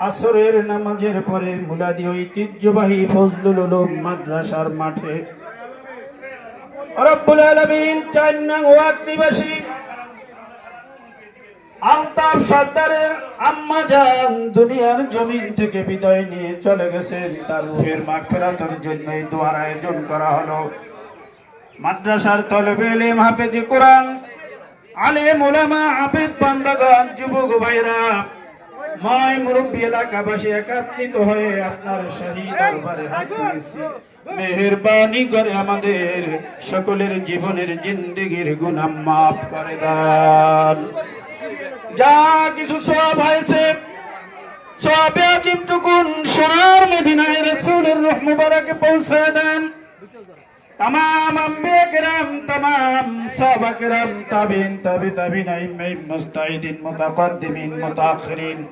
আসরের নামাজের পরে মুলাদি ঐতিহ্যবাহী ফজলুল উলুম মাদ্রাসার মাঠে। থেকে বিদায় নিয়ে চলে গেছেন। আয়োজন করা হলো। মাদ্রাসার তলবে এলেম হাফেজি কোরআন যুবক ভাইরা ময় মুরব্বী এলাকাবাসী একাত্রিত হয়ে আপনার শাহী দরবারে মেহরবানি করে আমাদের সকলের জীবনের জিন্দেগির গুনাহ মাফ করে দান। যা কিছু সব হয়েছে, সবে আজিমটুকুন সোনার মদিনায় রসুলের রুহ মুবারকে পৌঁছে দেন। तमाम अम्बे किराम तमाम साहबा किराम ताबीन ताबी ताबीन अइम्मे मुस्ताहिदीन मुतaqaddimin मुताखिरीन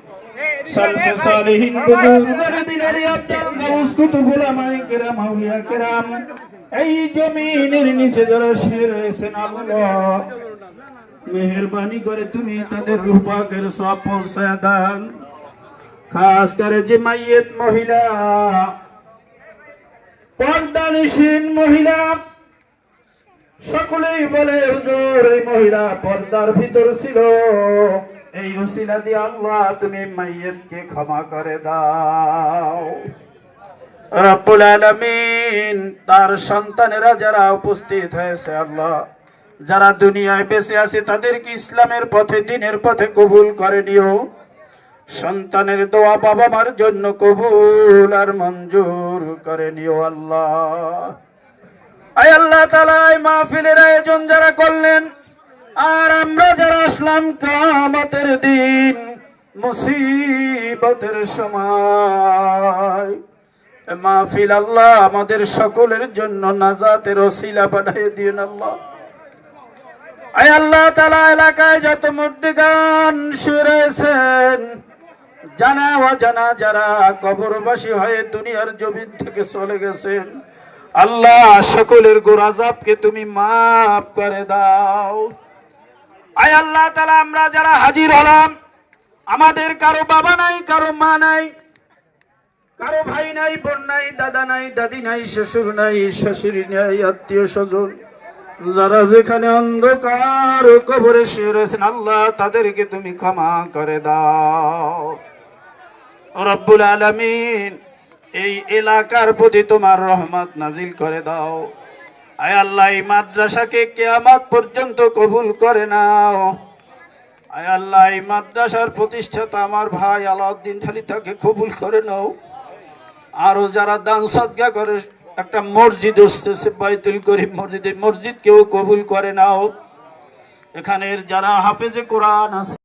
सल्फ सालिहीन बुजुर्ग দিনের আফজাল গাউস কুতুব উলামায়ে কিরাম আউলিয়া কিরাম এই জমিনের নিচে যারা শুয়ে রয়েছেন আল্লাহ মেহরবানি করে তুমি তাদের রূপাকের সব পৌঁছে দান খাস করে যে মাইয়েত মহিলা পর্দানিসীন মহিলা। সকলেই বলে, হুজুর, এই মহিলা পর্দার ভিতর ছিল। এই উসিলা দিয়ে আল্লাহ, তুমি মাইয়েতকে ক্ষমা করে দাও। রব্বুল আলামিন, তার সন্তানেরা যারা উপস্থিত হয়েছে আল্লাহ, যারা দুনিয়ায় বেঁচে আছে, তাদেরকে ইসলামের পথে, দিনের পথে কবুল করে নিও। সন্তানের দোয়া বাবা মার জন্য কবুল আর মঞ্জুর করে নিও আল্লাহ। আয় আল্লাহ তালা এই মাহফিলের আয়োজন যারা করলেন, আর আমরা যারা আসলাম কামাতের দিন, মুসিবতের সময়। মাহফিল আল্লাহ আমাদের সকলের জন্য নাজাতের ওসিলা বানাই দিন আল্লাহ। আয় আল্লাহ তালা এলাকায় যত মূর্তিগান শুয়েছেন জানা অজানা যারা কবরবাসী হয়ে দুনিয়ার জমিন থেকে চলে গেছেন, আল্লাহ সকলের গোরাজাবকে তুমি মাফ করে দাও। আয় আল্লাহ তালা আমরা যারা হাজির হলাম, আমাদের কারও বাবা নাই, কারও মা নাই, কারও ভাই নাই, বোন নাই, দাদা নাই, দাদি নাই, শ্বশুর নাই, শাশুড়ি নাই, আত্মীয় স্বজন, যারা যেখানে অন্ধকার কবরে শুয়ে রয়েছেন, আল্লাহ তাদেরকে তুমি ক্ষমা করে দাও। রব্বুল আলামিন, এই এলাকার প্রতি তোমার রহমত নাজিল করে দাও। আয় আল্লাহ, এই মাদ্রাসাকে কেয়ামত পর্যন্ত কবুল করে নাও। আয় আল্লাহ, এই মাদ্রাসার প্রতিষ্ঠাতা আমার ভাই আলাউদ্দিন খালি তাকে কবুল করে নাও। আরও যারা দান সদকা করে, একটা মসজিদ উঠতেছে, বাইতুল করিম মসজিদ মসজিদ কেউ কবুল করে নাও। এখানের যারা হাফেজে কোরআন আছে